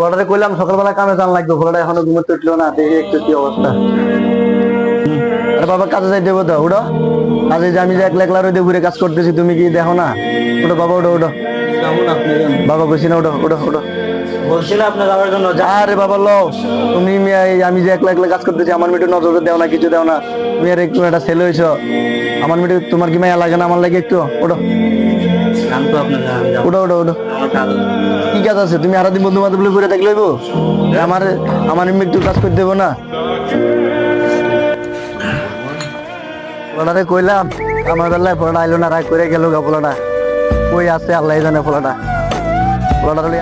পোলাটারে কইলাম সকালবেলা কামে যান লাগবে পোলাটা এখনও ঘুমোতে উঠল না দেখি একটু কি অবস্থা। আরে বাবা কাজে যাই দেবো তো উঠো। কাজে যে আমি যে একলা একলা রোদে ঘুরে কাজ করতেছি তুমি কি দেখো না? ওটো বাবা ওটো ওটো কেমন আপনি বাবা বসি না ওটো ওটো ওটো আরে বাবা লও তুমি আমি যে একলা একলা কাজ করতেছি আমার মিটে নজর দেও না কিছু দেও না। তুমি আর একটু একটা ছেলে হইছো। আমার মিটে তোমার কি মায়া লাগে না আমার লাগে একটু ওটো তো আপনার ওটো ওটো ওটো। কি কাজ আছে? তুমি বন্ধু বান্ধব ঘুরে থাকলে হইবো? আমার আমার একটু কাজ করে দেবো না। কইলাম আমার বেলায় আইলো না রাগ করে গেল গা কই আছে আল্লাহ জানে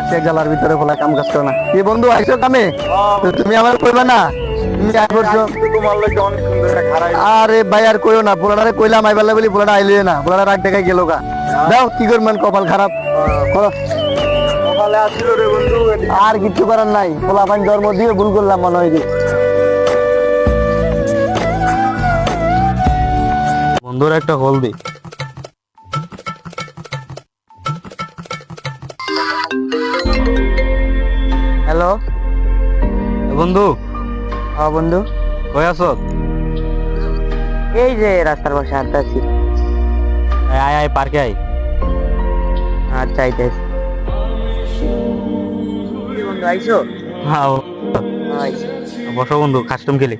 আছে এক জালার ভিতরে পোলা কাম কাজ করে না। কি বন্ধু আইছো কামে। তুমি আমার কইবা না আরে ভাই আর কইও না পোলাটারে কইলাম আইবেলা বলি পোলাটা আইলে না পোলাটা রাগ দেখাই গেল গা। দাও কি করবেন কপাল খারাপ? আর কিছু করার নাই পোলা পানি জন্ম দিয়ে ভুল করলাম মনে হয় বন্ধুর একটা হল দি। হ্যালো? বন্ধু হ্যাঁ বন্ধু। কই আছো? এই যে রাস্তার পাশে হাঁটতেছি আয় আয় পার্কে আয়। আচ্ছা আইতেছি বন্ধু আইছো? হ্যাঁ আইছো। বসো বন্ধু কাস্টম খেলি।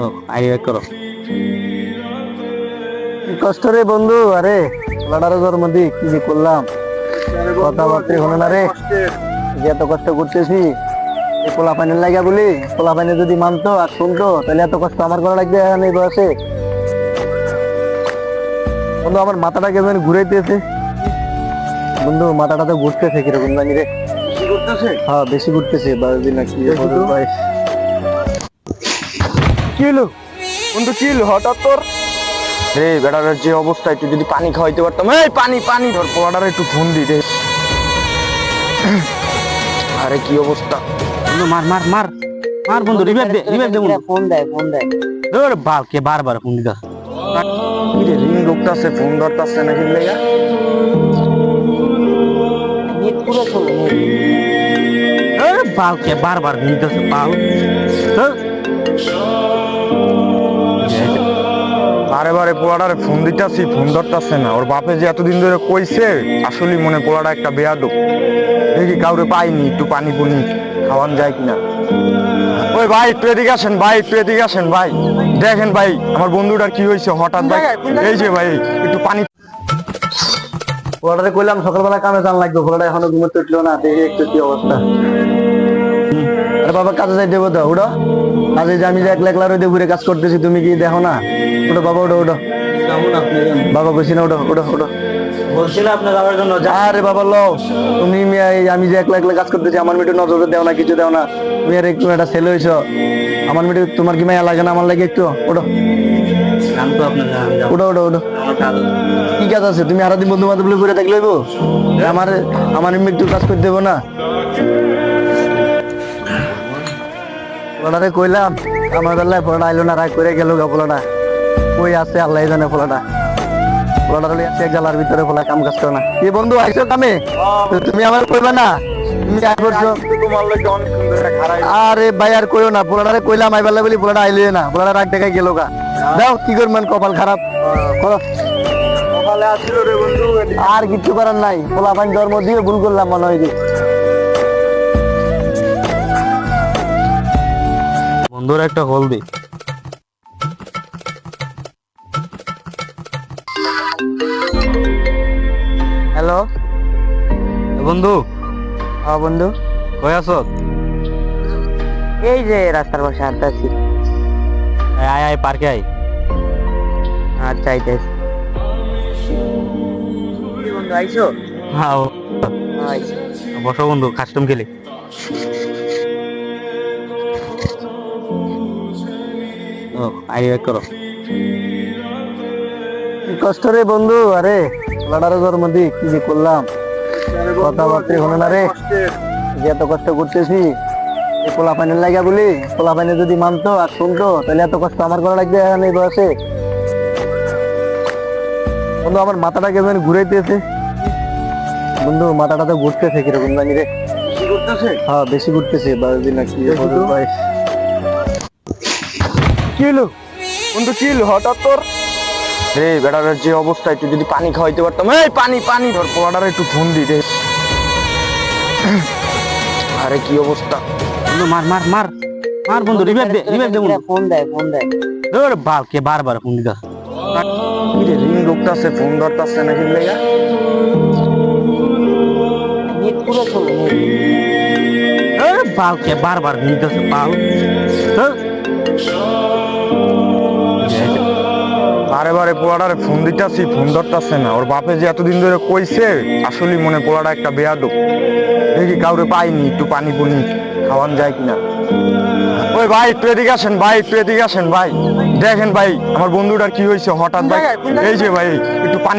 ও আই ব্যাক করো। কষ্ট রে বন্ধু আরে লড়ারও জন্ম দি কি যে করলাম। কথাবার্তা হলো না রে। যে এত কষ্ট করতেছি পোলা পানির লাগা বলি পোলা পানি যদি মানতো আর শুনতো তাহলে এত কষ্ট আমার করা লাগবে এখন এই বয়সে। বন্ধু আমার মাথাটা কেমন ঘুরাইতেছে। বন্ধু মাথাটা তো ঘুরতেছে কীরকম জানি রে। হ্যাঁ বেশি ঘুরতেছে বারো নাকি দেখি কি হলো বন্ধু কি হলো হঠাৎ তোর রে বেটার যে অবস্থা একটু যদি পানি খাওয়াইতে পারতাম। এই পানি পানি ধর পোলাটার একটু ফোন দি রে আরে কি অবস্থা? মার মার মার। মার বন্ধু রিভাইভ দে রিভাইভ দে বন্ধু। ফোন দেয় ফোন দেয়। ধর বাল কে বারবার ফোন দিতা রিং ঢুকতাছে ফোন ধরতাছে নাকি লেগা নেট পুরো চলে নেট। বারবার দিতেছে বাল। বারে বারে পোলাটারে ফোন দিতেছি ফোন ধরতেছে না। ওর বাপে যে এতদিন ধরে কইছে আসলে মনে পোলাটা একটা বেয়াদব। দেখি কাউরে পাইনি একটু পানি পুনি খাওয়ান যায় কিনা। ওই ভাই একটু এদিকে আসেন ভাই একটু এদিকে আসেন ভাই। দেখেন ভাই আমার বন্ধুটার কি হয়েছে হঠাৎ ভাই। এই যে ভাই একটু পানি পোলাটারে কইলাম সকালবেলা কামে যান লাগবে। পোলাটা এখনও ঘুমোতে উঠল না দেখি একটু কি অবস্থা। আরে বাবা কাজে যাই দেবো দাও তো কাজে যে আমি যে একলা একলা রোদে ঘুরে কাজ করতেছি তুমি কি দেখো না? ওটা বাবা ওটা ওটো বাবা বসি না ওটা ওটা ওটো আরে বাবা লও তুমি আমি যে একলা একলা কাজ করতেছি আমার মিটে নজর দেও না কিছু দেও না। তুমি আর একটু একটা ছেলে হইছো। আমার মিটে তোমার কি মায়া লাগে না আমার লাগে একটু? ওটো ওটো ওটো ওটো। কি কাজ আছে? তুমি আরও দিন বন্ধু বান্ধব ঘুরে থাকলে আমার আমার একটু কাজ করে দেবো না? পোলাটারে কইলাম আমার বেলায় পোলাটা আইলো না রাগ করে গেল গা পোলাটা কই আছে আল্লাহ জানে পোলাটা পোলাটা লই আছে এক জালার ভিতরে পোলা কাম কাজ করে না। কি বন্ধু আইছো কামে? তুমি আমার কইবা না? তুমি আই করছ আরে ভাই আর কইও না পোলাটারে কইলাম আইবেলা বলি পোলাটা আইলে না। পোলাটা রাগ দেখাই গেল গা। দাও কি করবেন কপাল খারাপ। করো। আর কিছু করার নাই। পোলা পানি জন্ম দিয়ে ভুল করলাম মনে হয় বন্ধুর একটা হল দি। হ্যালো? বন্ধু? হ্যাঁ বন্ধু। কই আছো? এই যে রাস্তার পাশে হাঁটতেছি আয় আয় পার্কে আয়। আচ্ছা আইতেছি বন্ধু আইছো? হ্যাঁ বসো বন্ধু কাস্টম খেলি। ব্যাক করো কষ্ট রে বন্ধু? আরে লড়ারও জন্ম দি কি যে করলাম? কথাবার্তা হলো না রে। যে এত কষ্ট করতেছি পোলা পানির লাগা বলি পোলা পানি যদি মানতো আর শুনতো তাহলে এত কষ্ট আমার করা লাগবে এখন এই বয়সে। বন্ধু আমার মাথাটা কেমন ঘুরাইতেছে। বন্ধু মাথাটা তো ঘুরতেছে কীরকম জানি রে। কি হ্যাঁ বেশি ঘুরতেছে বারোদিন নাকি দেখি তো। ভাই কি হলো বন্ধু কি হলো হঠাৎ তোর? রে বেটার যে অবস্থা একটু যদি পানি খাওয়াইতে পারতাম। এই পানি পানি ধর পোলাটার একটু ফোন দি রে আরে কি অবস্থা? বন্ধু মার মার মার। মার বন্ধু রিভাইভ দে রিভাইভ দে বন্ধু। ফোন দেয় ফোন দেয়। ধর বাল কে বারবার ফোন দিতা কি রে রিং ঢুকতাছে ফোন ধরতাছে নাকি লেগা? নেট পুরো চলে নেট ধর বাল কে বারবার ফোন দিতাছে বাল ধর। বারে বারে ফোন দিতাছি ফোন ধরতাছে না। ওর বাপে যে এতদিন ধরে কইছে আসলে মনে পোলাটা একটা বেয়াদব। দেখি কাউরে পাইনি একটু পানি পুনি খাওয়ান যায় কিনা। ওই ভাই একটু এদিকে আসেন ভাই একটু এদিকে আসেন ভাই। দেখেন ভাই আমার বন্ধুটার কি হয়েছে হঠাৎ ভাই। এই যে ভাই একটু পানি